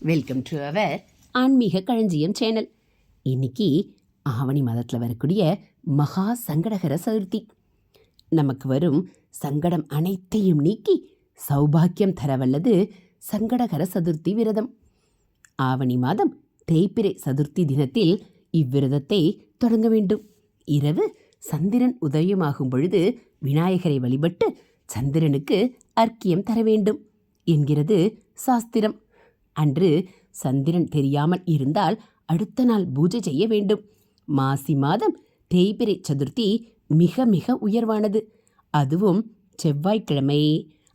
Welcome to our ஆன்மீக களஞ்சியம் channel. இன்னைக்கு ஆவணி மாதத்தில் வரக்கூடிய மகா சங்கடகர சதுர்த்தி. நமக்கு வரும் சங்கடம் அனைத்தையும் நீக்கி சௌபாக்கியம் தரவல்லது சங்கடகர சதுர்த்தி விரதம். ஆவணி மாதம் தேய்பிரை சதுர்த்தி தினத்தில் இவ்விரதத்தை தொடங்க வேண்டும். இரவு சந்திரன் உதயமாகும் பொழுது விநாயகரை வழிபட்டு சந்திரனுக்கு அர்க்கியம் தர வேண்டும் என்கிறது சாஸ்திரம். அன்று சந்திரன் தெரியாமல் இருந்தால் அடுத்த நாள் பூஜை செய்ய வேண்டும். மாசி மாதம் தேய்பிறை சதுர்த்தி மிக மிக உயர்வானது. அதுவும் செவ்வாய்க்கிழமை.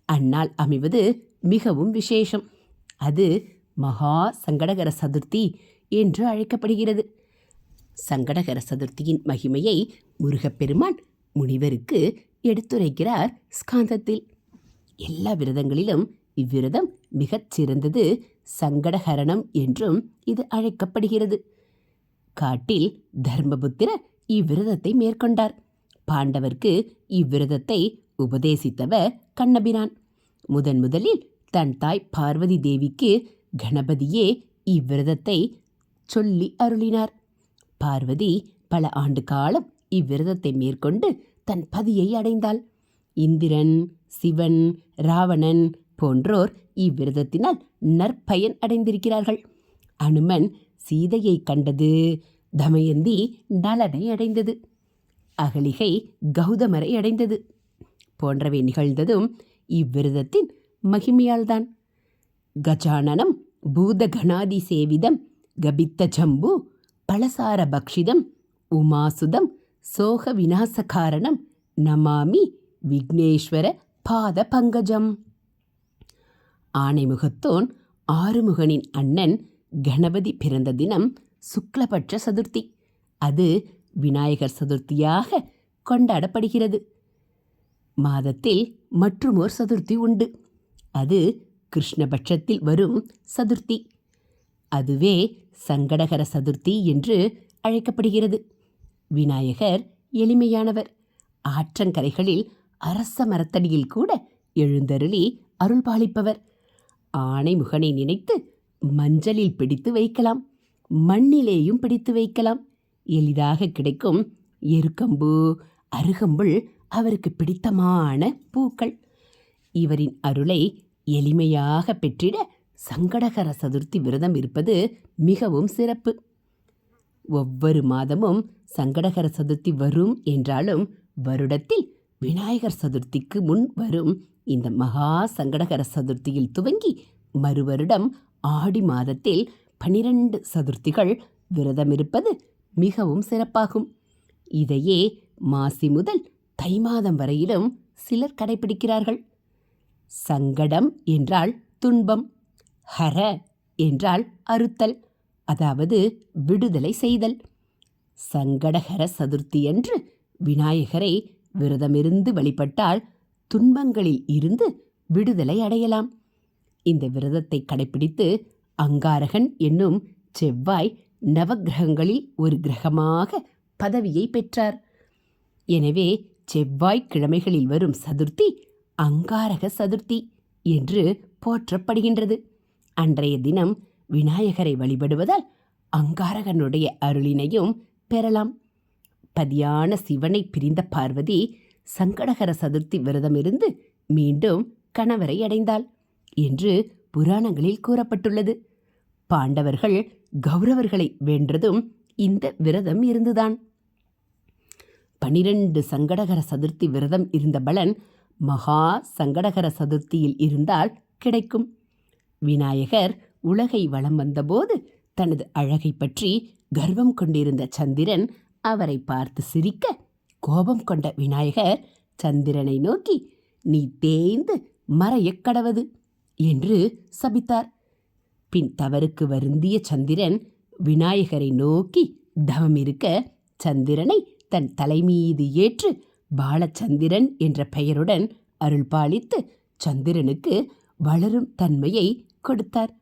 அந்நாள் அமைவது மிகவும் விசேஷம். அது மகா சங்கடகர சதுர்த்தி என்று அழைக்கப்படுகிறது. சங்கடகர சதுர்த்தியின் மகிமையை முருகப்பெருமான் முனிவருக்கு எடுத்துரைக்கிறார் ஸ்காந்தத்தில். எல்லா விரதங்களிலும் இவ்விரதம் மிகச் சிறந்தது. சங்கடஹரணம் என்றும் இது அழைக்கப்படுகிறது. காட்டில் தர்மபுத்திரர் இவ்விரதத்தை மேற்கொண்டார். பாண்டவர்க்கு இவ்விரதத்தை உபதேசித்தவர் கண்ணபிரான். முதன் முதலில் தன் தாய் பார்வதி தேவிக்கு கணபதியே இவ்விரதத்தை சொல்லி அருளினார். பார்வதி பல ஆண்டு காலம் இவ்விரதத்தை மேற்கொண்டு தன் பதியை அடைந்தாள். இந்திரன் சிவன் ராவணன் போன்றோர் இவ்விரதத்தினால் நற்பயன் அடைந்திருக்கிறார்கள். அனுமன் சீதையை கண்டது. தமயந்தி நலனை அடைந்தது. அகலிகை கௌதமரை அடைந்தது. போன்றவை நிகழ்ந்ததும் இவ்விரதத்தின் மகிமையால்தான். கஜானனம் பூதகணாதி சேவிதம் கபித்த ஜம்பு பலசார பக்ஷிதம் உமாசுதம் சோக விநாசகாரணம் நமாமி விக்னேஸ்வர பாத பங்கஜம் ஆனைமுகத்தோன் ஆறுமுகனின் அண்ணன் கணபதி பிறந்த தினம் சுக்லபட்ச சதுர்த்தி. அது விநாயகர் சதுர்த்தியாக கொண்டாடப்படுகிறது. மாதத்தில் மற்றுமோர் சதுர்த்தி உண்டு. அது கிருஷ்ணபட்சத்தில் வரும் சதுர்த்தி. அதுவே சங்கடகர சதுர்த்தி என்று அழைக்கப்படுகிறது. விநாயகர் எளிமையானவர். ஆற்றங்கரைகளில் அரச மரத்தடியில் கூட எழுந்தருளி அருள்பாலிப்பவர். ஆணைமுகனை நினைத்து மஞ்சளில் பிடித்து வைக்கலாம். மண்ணிலேயும் பிடித்து வைக்கலாம். எளிதாக கிடைக்கும் எருக்கம்பு அருகம்புல் அவருக்கு பிடித்தமான பூக்கள். இவரின் அருளை எளிமையாக பெற்றிட சங்கடகர சதுர்த்தி விரதம் இருப்பது மிகவும் சிறப்பு. ஒவ்வொரு மாதமும் சங்கடகர சதுர்த்தி வரும் என்றாலும் வருடத்தில் விநாயகர் சதுர்த்திக்கு முன் வரும் இந்த மகா சங்கடகர சதுர்த்தியில் துவங்கி மறுவருடம் ஆடி மாதத்தில் பனிரெண்டு சதுர்த்திகள் விரதமிருப்பது மிகவும் சிறப்பாகும். இதையே மாசி முதல் தை மாதம் வரையிலும் சிலர் கடைபிடிக்கிறார்கள். சங்கடம் என்றால் துன்பம் ஹர என்றால் அறுத்தல் அதாவது விடுதலை செய்தல். சங்கடஹர சதுர்த்தியன்று விநாயகரை விரதமிருந்து வழிபட்டால் துன்பங்களில் இருந்து விடுதலை அடையலாம். இந்த விரதத்தை கடைபிடித்து அங்காரகன் என்னும் செவ்வாய் நவக்கிரகங்களில் ஒரு கிரகமாக பதவியை பெற்றார். எனவே செவ்வாய் கிழமைகளில் வரும் சதுர்த்தி அங்காரக சதுர்த்தி என்று போற்றப்படுகின்றது. அன்றைய தினம் விநாயகரை வழிபடுவதால் அங்காரகனுடைய அருளினையும் பெறலாம். பதியான சிவனை பிரிந்த பார்வதி சங்கடகர சதுர்த்தி விரதமிருந்து மீண்டும் கணவரை அடைந்தாள் என்று புராணங்களில் கூறப்பட்டுள்ளது. பாண்டவர்கள் கௌரவர்களை வென்றதும் இந்த விரதம் இருந்துதான். பனிரெண்டு சங்கடகர சதுர்த்தி விரதம் இருந்த பலன் மகா சங்கடகர சதுர்த்தியில் இருந்தால் கிடைக்கும். விநாயகர் உலகை வலம் வந்தபோது தனது அழகை பற்றி கர்வம் கொண்டிருந்த சந்திரன் அவரை பார்த்து சிரிக்க கோபம் கொண்ட விநாயகர் சந்திரனை நோக்கி நீ தேய்ந்து மறையக் கடவது என்று சபித்தார். பின் தவறுக்கு வருந்திய சந்திரன் விநாயகரை நோக்கி தவம் இருக்க சந்திரனை தன் தலைமீது ஏற்று பாலச்சந்திரன் என்ற பெயருடன் அருள்பாலித்து சந்திரனுக்கு வளரும் தன்மையை கொடுத்தார்.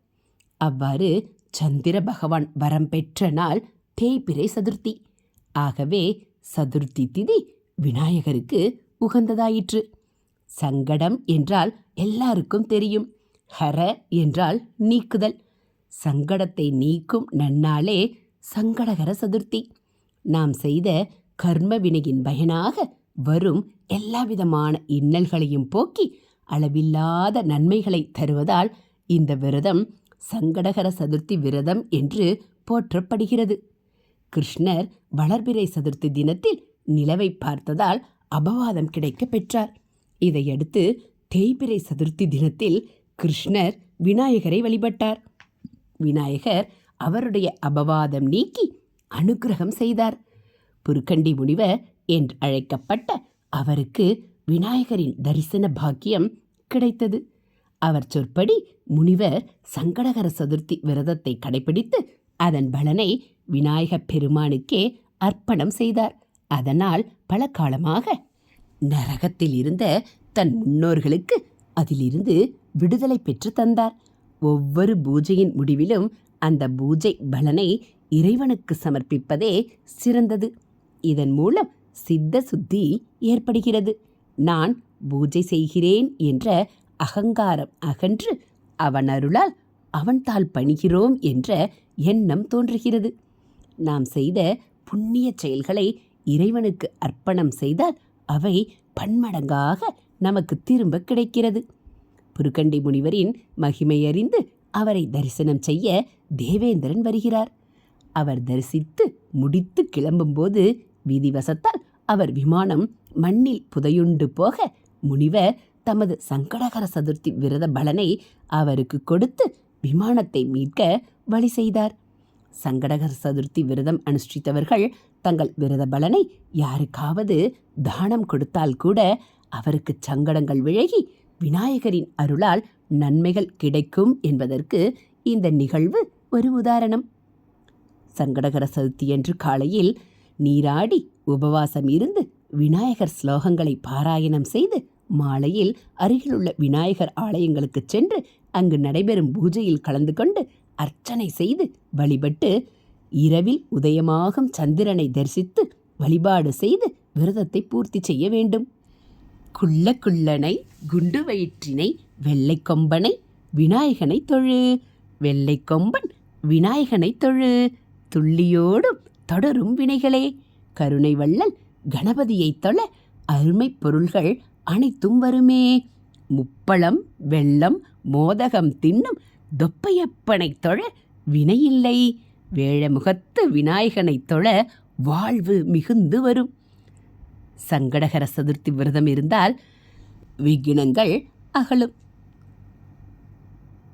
அவ்வாறு சந்திர பகவான் வரம் பெற்ற நாள் தேய்பிரை சதுர்த்தி. ஆகவே சதுர்த்தி திதி விநாயகருக்கு உகந்ததாயிற்று. சங்கடம் என்றால் எல்லாருக்கும் தெரியும். ஹர என்றால் நீக்குதல். சங்கடத்தை நீக்கும் நன்னாளே சங்கடகர சதுர்த்தி. நாம் செய்த கர்ம வினையின் பயனாக வரும் எல்லாவிதமான இன்னல்களையும் போக்கி அளவில்லாத நன்மைகளை தருவதால் இந்த விரதம் சங்கடகர சதுர்த்தி விரதம் என்று போற்றப்படுகிறது. கிருஷ்ணர் வளர்பிறை சதுர்த்தி தினத்தில் நிலவை பார்த்ததால் அபவாதம் கிடைக்கப் பெற்றார். இதையடுத்து தேய்பிறை சதுர்த்தி தினத்தில் கிருஷ்ணர் விநாயகரை வழிபட்டார். விநாயகர் அவருடைய அபவாதம் நீக்கி அனுக்கிரகம் செய்தார். புருக்கண்டி முனிவர் என்று அழைக்கப்பட்ட அவருக்கு விநாயகரின் தரிசன பாக்கியம் கிடைத்தது. அவர் சொற்படி முனிவர் சங்கடகர சதுர்த்தி விரதத்தை கடைபிடித்து அதன் பலனை விநாயகப் பெருமானுக்கே அர்ப்பணம் செய்தார். அதனால் பல காலமாக நரகத்தில் இருந்த தன் முன்னோர்களுக்கு அதிலிருந்து விடுதலை பெற்று தந்தார். ஒவ்வொரு பூஜையின் முடிவிலும் அந்த பூஜை பலனை இறைவனுக்கு சமர்ப்பிப்பதே சிறந்தது. இதன் மூலம் சித்த சுத்தி ஏற்படுகிறது. நான் பூஜை செய்கிறேன் என்ற அகங்காரம் அகன்று அவன் அருளால் அவன்தால் பணிகிறோம் என்ற எண்ணம் தோன்றுகிறது. நாம் செய்த புண்ணிய செயல்களை இறைவனுக்கு அர்ப்பணம் செய்தால் அவை பன்மடங்காக நமக்கு திரும்ப கிடைக்கிறது. புருக்கண்டி முனிவரின் மகிமையறிந்து அவரை தரிசனம் செய்ய தேவேந்திரன் வருகிறார். அவர் தரிசித்து முடித்து கிளம்பும்போது விதிவசத்தால் அவர் விமானம் மண்ணில் புதையுண்டு போக முனிவர் தமது சங்கடகர சதுர்த்தி விரத பலனை அவருக்கு கொடுத்து விமானத்தை மீட்க வழி செய்தார். சங்கடகர் சதுர்த்தி விரதம் அனுஷ்டித்தவர்கள் தங்கள் விரத பலனை யாருக்காவது தானம் கொடுத்தால் கூட அவருக்கு சங்கடங்கள் விலகி விநாயகரின் அருளால் நன்மைகள் கிடைக்கும் என்பதற்கு இந்த நிகழ்வு ஒரு உதாரணம். சங்கடகர சதுர்த்தியன்று காலையில் நீராடி உபவாசம் இருந்து விநாயகர் ஸ்லோகங்களை பாராயணம் செய்து மாலையில் அருகிலுள்ள விநாயகர் ஆலயங்களுக்கு சென்று அங்கு நடைபெறும் பூஜையில் கலந்து கொண்டு அர்ச்சனை செய்து வழிபட்டு இரவில் உதயமாகும் சந்திரனை தரிசித்து வழிபாடு செய்து விரதத்தை பூர்த்தி செய்ய வேண்டும். குள்ள குள்ளனை குண்டு வயிற்றினை வெள்ளை கொம்பனை விநாயகனை தொழு. வெள்ளை கொம்பன் விநாயகனை தொழு. துள்ளியோடும் தொடரும் வினைகளே. கருணை வள்ளல் கணபதியைத் தொழ அருமை பொருள்கள் அனைத்தும் வருமே. முப்பழம் வெள்ளம் மோதகம் தின்னும் தொப்பையப்பனைத் தொழ வினையில்லை. வேழமுகத்து விநாயகனைத் தொழ வாழ்வு மிகுந்து வரும். சங்கடகர சதுர்த்தி விரதம் இருந்தால் விக்னங்கள் அகலும்.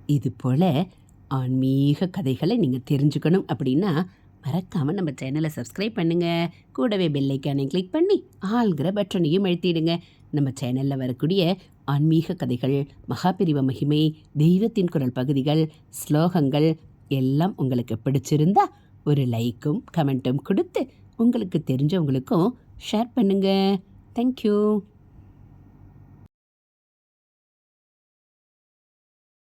இதுபோல ஆன்மீக கதைகளை நீங்கள் தெரிஞ்சுக்கணும் அப்படின்னா மறக்காமல் நம்ம சேனலை சப்ஸ்கிரைப் பண்ணுங்கள் கூடவே பெல்லைக்கானை கிளிக் பண்ணி ஆள்கிற பட்டனையும் எழுத்திடுங்க நம்ம சேனலில் வரக்கூடிய ஆன்மீக கதைகள் மகாபிரிவ மகிமை தெய்வத்தின் குரல் பகுதிகள் ஸ்லோகங்கள் எல்லாம் உங்களுக்கு பிடிச்சிருந்தா ஒரு லைக்கும் கமெண்ட்டும் கொடுத்து உங்களுக்கு தெரிஞ்சவங்களுக்கும் ஷேர் பண்ணுங்கள் தேங்க்யூ